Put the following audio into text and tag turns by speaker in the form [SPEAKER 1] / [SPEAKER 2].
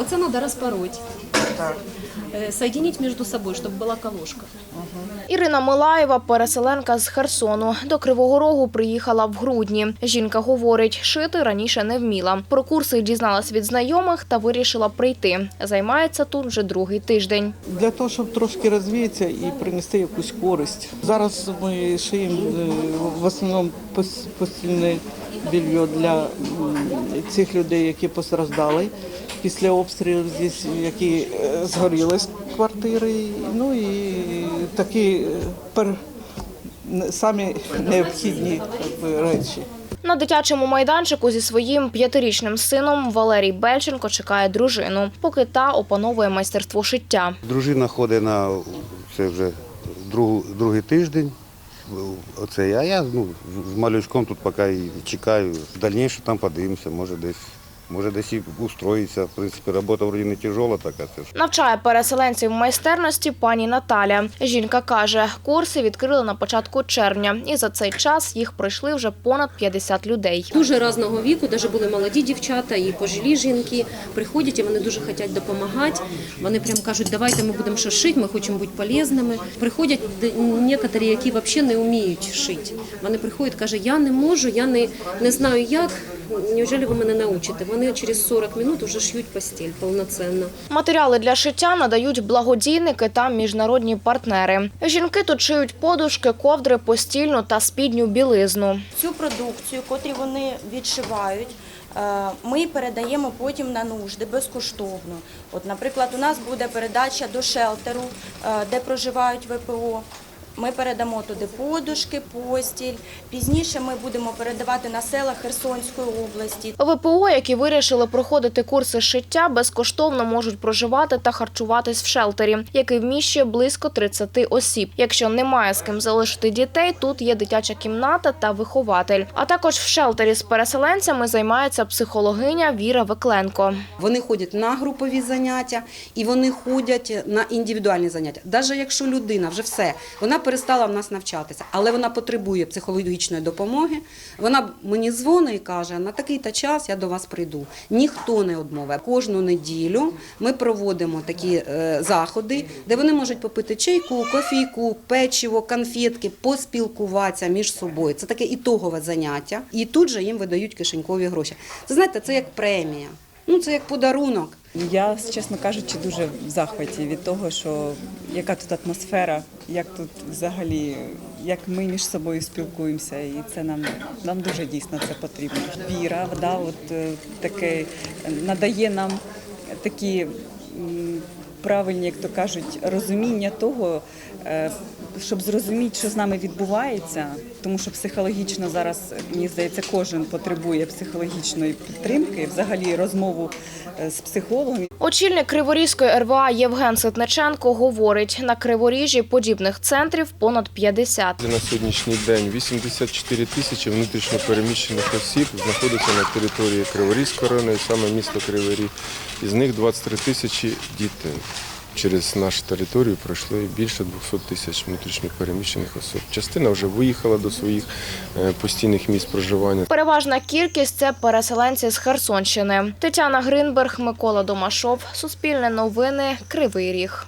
[SPEAKER 1] Оце треба розпороть.
[SPEAKER 2] Так.
[SPEAKER 1] Е, Соединить між собою, щоб була колошка.
[SPEAKER 3] Ірина Милаєва, переселенка з Херсону, до Кривого Рогу приїхала в грудні. Жінка говорить, шити раніше не вміла. Про курси дізналась від знайомих та вирішила прийти. Займається тут вже другий тиждень.
[SPEAKER 2] Для того, щоб трошки розвіятися і принести якусь користь. Зараз ми шиємо е, в основному постільне більйо для цих людей, які постраждали після обстрілів, здесь, які е, згоріли з квартири. Ну і такі е, пер... самі необхідні би, речі.
[SPEAKER 3] На дитячому майданчику зі своїм п'ятирічним сином Валерій Бельченко чекає дружину, поки та опановує майстерство шиття.
[SPEAKER 4] Дружина ходить на це вже другу, другий тиждень. Оце, а я ну, з малючком тут поки чекаю. В дальніше там подивимося, може десь, може десь і устроїться. В принципі, робота вроді не тяжела така. Це.
[SPEAKER 3] Навчає переселенців майстерності пані Наталя. Жінка каже, курси відкрили на початку червня, і за цей час їх пройшли вже понад 50 людей.
[SPEAKER 1] Дуже різного віку, навіть були молоді дівчата і пожилі жінки. Приходять і вони дуже хочуть допомагати. Вони прям кажуть, давайте ми будемо щось шити, ми хочемо бути полезними. Приходять де- некоторі, які взагалі не вміють шити. Вони приходять, кажуть, я не можу, я не, не знаю як. Неужели ви мене научите? Вони через 40 минут вже шьють постіль повноцінно.
[SPEAKER 3] Матеріали для шиття надають благодійники та міжнародні партнери. Жінки тут шиють подушки, ковдри, постільну та спідню білизну.
[SPEAKER 5] Цю продукцію, котрі вони відшивають, е, ми передаємо потім на нужди безкоштовно. От, наприклад, у нас буде передача до шелтеру, е, де проживають ВПО. Ми передамо туди подушки, постіль. Пізніше ми будемо передавати на села Херсонської області.
[SPEAKER 3] ВПО, які вирішили проходити курси шиття, безкоштовно можуть проживати та харчуватись в шелтері, який вміщує близько 30 осіб. Якщо немає з ким залишити дітей, тут є дитяча кімната та вихователь. А також в шелтері з переселенцями займається психологиня Віра Векленко.
[SPEAKER 6] Вони ходять на групові заняття і вони ходять на індивідуальні заняття. Навіть якщо людина вже все, вона перестала в нас навчатися, але вона потребує психологічної допомоги. Вона мені дзвонить і каже: на такий-то час я до вас прийду. Ніхто не одмовив. Кожну неділю ми проводимо такі е, заходи, де вони можуть попити чайку, кофійку, печиво, конфетки, поспілкуватися між собою. Це таке ітогове заняття. І тут же їм видають кишенькові гроші. Це знаєте, це як премія. Ну, це як подарунок.
[SPEAKER 7] Я, чесно кажучи, дуже в захваті від того, що яка тут атмосфера, як тут взагалі, як ми між собою спілкуємося, і це нам, нам дуже дійсно це потрібно. Віра, да, от е, таке надає нам такі правильні, як то кажуть, розуміння того, е, щоб зрозуміти, що з нами відбувається, тому що психологічно зараз, мені здається, кожен потребує психологічної підтримки, взагалі розмову е, з психологом.
[SPEAKER 3] Очільник Криворізької РВА Євген Ситниченко говорить, на Криворіжжі подібних центрів понад 50.
[SPEAKER 8] На сьогоднішній день 84 тисячі внутрішньопереміщених осіб знаходяться на території Криворізького району і саме місто Кривий Ріг. Із них 23 тисячі дітей. Через нашу територію пройшли більше 200 тисяч внутрішньопереміщених осіб. Частина вже виїхала до своїх е, постійних місць проживання.
[SPEAKER 3] Переважна кількість це переселенці з Херсонщини. Тетяна Гринберг, Микола Домашов, Суспільне новини, Кривий Ріг.